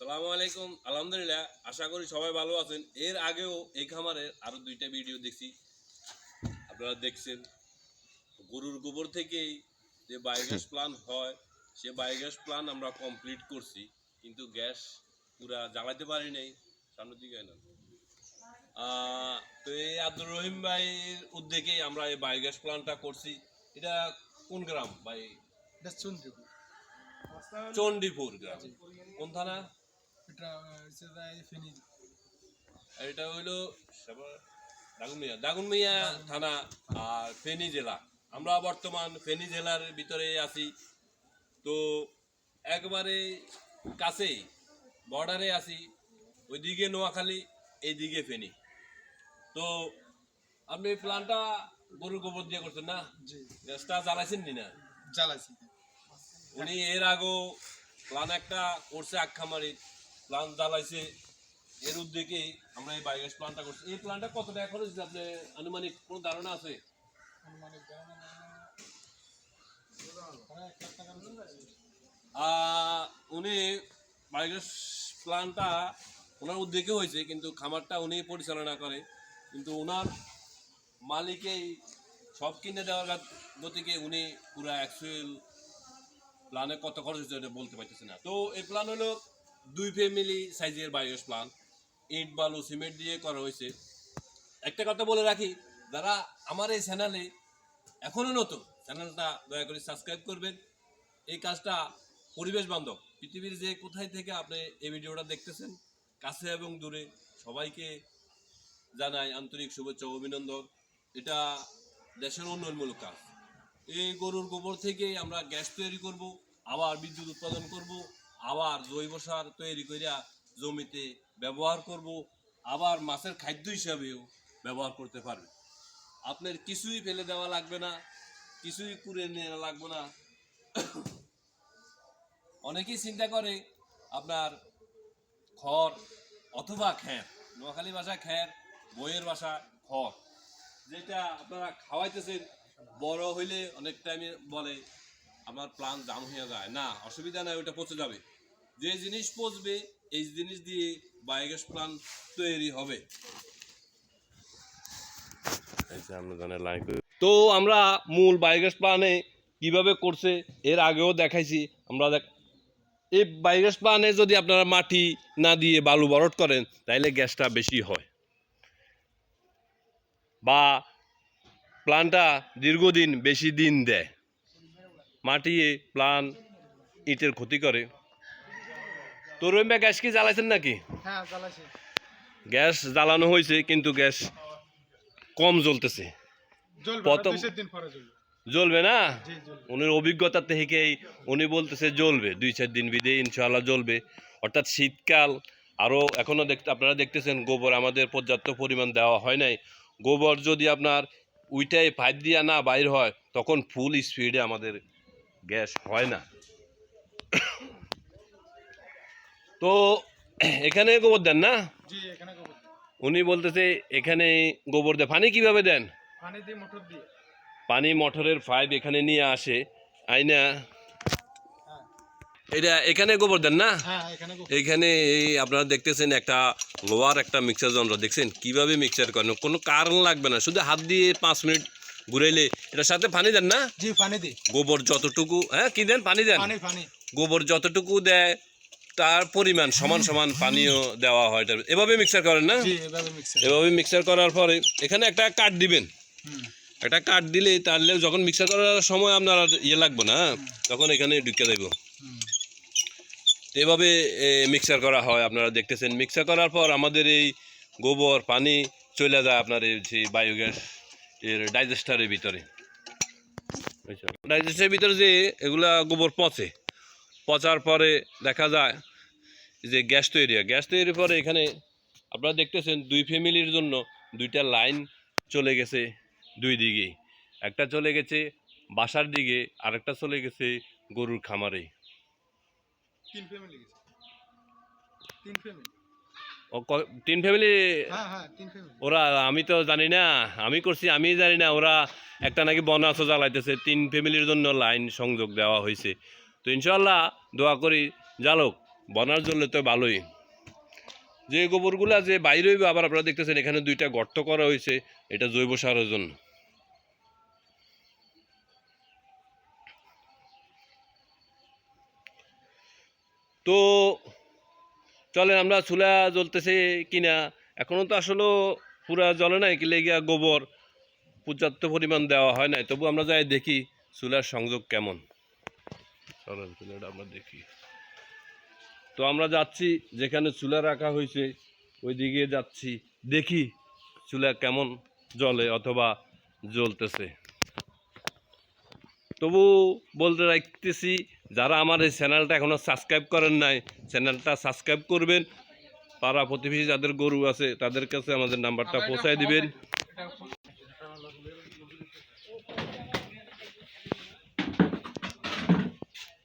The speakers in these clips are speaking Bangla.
সালামু আলাইকুম। আলহামদুলিল্লাহ আশা করি সবাই ভালো আছেন। এর আগেও এই খামারের আরও দুইটা ভিডিও দেখছি। আপনারা দেখছেন গরুর গোবর থেকেই যে বায়োগ্যাস প্লান হয় সে বায়োগ্যাস প্লান আমরা কমপ্লিট করছি কিন্তু গ্যাস পুরা জ্বালাতে পারি নাই সামনের দিকে না। তো এই আব্দুর রহিম ভাইয়ের উদ্যোগেই আমরা এই বায়োগ্যাস প্লান্টটা করছি। এটা কোন গ্রাম ভাই? এটা চন্দ্রপুর চণ্ডীপুর গ্রাম। কোন থানা? এটা হচ্ছে তাই ফেনী। আর এটা হইল দাগুনমিয়া দাগুনমিয়া থানা আর ফেনী জেলা। আমরা বর্তমান ফেনী জেলার ভিতরে আছি। তো একবারে কাছেই বর্ডারে আছি। ওইদিকে নোয়াখালী এইদিকে ফেনী। তো আপনি প্ল্যানটা গরুর গোবর দিয়ে করছেন না? গ্যাসটা জ্বালাইছেন নি না? জ্বালাইছি। উনি এর আগেও প্ল্যান একটা করছে আখ্যামারি প্ল্যান জ্বালাইছে এর উদ্যোগে আমরা এই বায়োগ্যাস প্ল্যানটা করছি। এই প্ল্যানটা কত টাকা খরচ হয়েছে? আপনি আনুমানিক কোনো ধারণা আছে? উনি বায়োগ্যাস প্ল্যানটা ওনার উদ্যোগে হয়েছে কিন্তু খামারটা উনি পরিচালনা করে। কিন্তু ওনার মালিকেই সব কিনে দেওয়ার গতিকে উনি পুরো অ্যাকচুয়াল প্ল্যানে কত খরচ এটা বলতে পারতেছে না। তো এই প্ল্যান হলো দুই ফ্যামিলি সাইজের বায়োগ্যাস প্ল্যান ইট, বালু সিমেন্ট দিয়ে করা হয়েছে। একটা কথা বলে রাখি, যারা আমার এই চ্যানেলে এখনও নতুন চ্যানেলটা দয়া করে সাবস্ক্রাইব করবেন। এই কাজটা পরিবেশ বান্ধব, পৃথিবীর যে কোথায় থেকে আপনি এই ভিডিওটা দেখতেছেন, কাছে এবং দূরে সবাইকে জানাই আন্তরিক শুভেচ্ছা অভিনন্দন। এটা দেশের উন্নয়নমূলক কাজ। এই গরুর গোবর থেকে আমরা গ্যাস তৈরি করব, আবার বিদ্যুৎ উৎপাদন করব আবার জৈব সার তৈরি করিয়া জমিতে ব্যবহার করব, আবার মাছের খাদ্য হিসাবেও ব্যবহার করতে পারবে। আপনার কিছুই ফেলে দেওয়া লাগবে না, কিছুই কুড়ে নেওয়া লাগবে না। অনেকেই চিন্তা করে, আপনার খড় অথবা খ্যার নোয়াখালী ভাষা খ্যার বইয়ের ভাষা খড়, যেটা আপনারা খাওয়াইতেছেন, বড় হইলে অনেক টাইমে বলে আমার প্লান দাম হয়ে যায়। না অসুবিধা নাই ওটা পচে যাবে। যে জিনিস পচবে এই জিনিস দিয়ে বায়োগ্যাস প্লান তৈরি হবে। তো আমরা মূল বায়োগ্যাস প্লানে কীভাবে করছে এর আগেও দেখাইছি। আমরা দেখ এই বায়োগ্যাস প্লানে যদি আপনারা মাটি না দিয়ে বালু বরট করেন তাইলে গ্যাসটা বেশি হয়। বা প্লানটা দীর্ঘদিন বেশি দিন দেয়। মাটি প্লান ইটের ক্ষতি করে। তো রহিমা গ্যাস কি জ্বালাইছেন নাকি? হ্যাঁ গ্যাস জ্বালানো হয়েছে কিন্তু গ্যাস কম জ্বলতেছে। জ্বলবে প্রথম- জ্বলবে। না? উনির অভিজ্ঞতা থেকেই উনি বলতেছে জ্বলবে দুই চার দিন বিদে ইনশাআল্লাহ জ্বলবে। অর্থাৎ শীতকাল আরও এখনও দেখতে আপনারা দেখতেছেন গোবর আমাদের পর্যাপ্ত পরিমাণ দেওয়া হয় নাই। গোবর যদি আপনার উইটাই পাইপ দিয়া না বাইর হয় তখন ফুল স্পিডে আমাদের গ্যাস হয় না। তো এখানে গোবর দেন না? উনি বলতেছে এখানে গোবর দেয় পানি কীভাবে দেন? পানি মোটরের পাইপ এখানে নিয়ে আসে। আইনা হ্যাঁ। এটা এখানে গোবর দেন না? হ্যাঁ এখানে এই আপনারা দেখতেছেন একটা লোয়ার একটা মিক্সার যন্ত্র। দেখছেন? কীভাবে মিক্সার করেন কোনো কারণ লাগবে না। শুধু হাত দিয়ে পাঁচ মিনিট ঘুরাইলে এটার সাথে পানি দেন না? জি পানি দিই। গোবর যতটুকু হ্যাঁ কি দেন? পানি দেন? পানি পানি। গোবর যতটুকু দেয় তার পরিমাণ সমান সমান পানিও দেওয়া হয়। এভাবে মিক্সার করেন না? এভাবে মিক্সার করার পরে এখানে একটা কাঠ দিবেন। একটা কাঠ দিলে তাহলে যখন মিক্সার করার সময় আপনার ইয়ে লাগবে না তখন এখানে ঢুকে দেবো। এভাবে মিক্সার করা হয় আপনারা দেখতেছেন। মিক্সার করার পর আমাদের এই গোবর পানি চলে যায় আপনার এই যে বায়োগ্যাস এর ডাইজেস্টারের ভিতরে। ডাইজেস্টারের ভিতরে যে এগুলা গোবর পচে, পচার পরে দেখা যায় যে গ্যাস তৈরি হয়। গ্যাস তৈরির পরে এখানে আপনারা দেখতেছেন দুই ফ্যামিলির জন্য দুইটা লাইন চলে গেছে দুই দিকে। একটা চলে গেছে বাসার দিকে, আরেকটা চলে গেছে গরুর খামারে। তিন ফ্যামিলি তিন ফ্যামিলি? ও তিন ফ্যামিলি হ্যাঁ ওরা আমি তো জানি না আমি করছি আমি জানি না ওরা একটা নাকি বনাসও জ্বালাইতেছে তিন ফ্যামিলির জন্য লাইন সংযোগ দেওয়া হয়েছে তো ইনশাল্লাহ দোয়া করি জালক বনার জন্য তো ভালোই। যে গোবরগুলা যে বাইরে হইবে আবার আপনারা দেখতেছেন এখানে দুইটা গর্ত করা হয়েছে এটা জৈব সারের জন্য। তো চলেন, আমরা চুলা জ্বলতেছে কিনা? এখনও তো আসলে পুরা জ্বলে নাই, কি লেগিয়া গোবর পর্যাপ্ত পরিমাণ দেওয়া হয় নাই। তবু আমরা যাই দেখি চুলার সংযোগ কেমন। চলেন, চুলাটা আমরা দেখি। তো আমরা যাচ্ছি, যেখানে চুলা রাখা হয়েছে ওই দিকে যাচ্ছি। দেখি চুলা কেমন জলে অথবা জ্বলতেছে। তবু বলতে রাখতেছি যারা আমার এই চ্যানেলটা এখনও সাবস্ক্রাইব করেন নাই, চ্যানেলটা সাবস্ক্রাইব করবেন। পাড়া প্রতিবেশী যাদের গরু আছে, তাদের কাছে আমাদের নাম্বারটা পৌঁছায় দিবেন।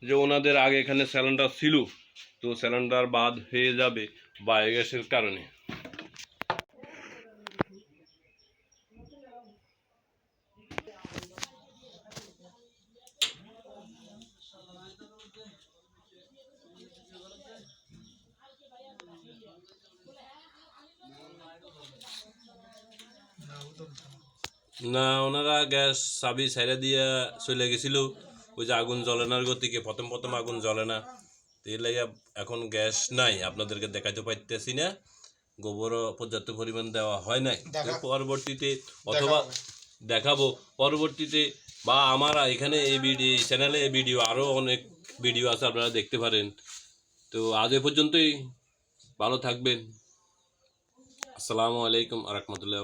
যে ওনাদের আগে এখানে স্যালেন্ডার ছিল, তো স্যালেন্ডার বাদ হয়ে যাবে বায়োগ্যাসের কারণে। না ওনারা গ্যাস চাবি ছাইরা দিয়ে চলে গেছিল। ওই যে আগুন জ্বলে না গতিকে প্রথম প্রথম আগুন জ্বলে না। এর লাগে এখন গ্যাস নাই আপনাদেরকে দেখাইতে পারতেছি না। গোবরও পর্যাপ্ত পরিমাণ দেওয়া হয় নাই। পরবর্তীতে অথবা দেখাবো। পরবর্তীতে বা আমার এখানে এই ভিডিও চ্যানেলে এই ভিডিও আরও অনেক ভিডিও আছে আপনারা দেখতে পারেন। তো আজ এ পর্যন্তই। ভালো থাকবেন। আসসালামু আলাইকুম রহমতুল্লাহ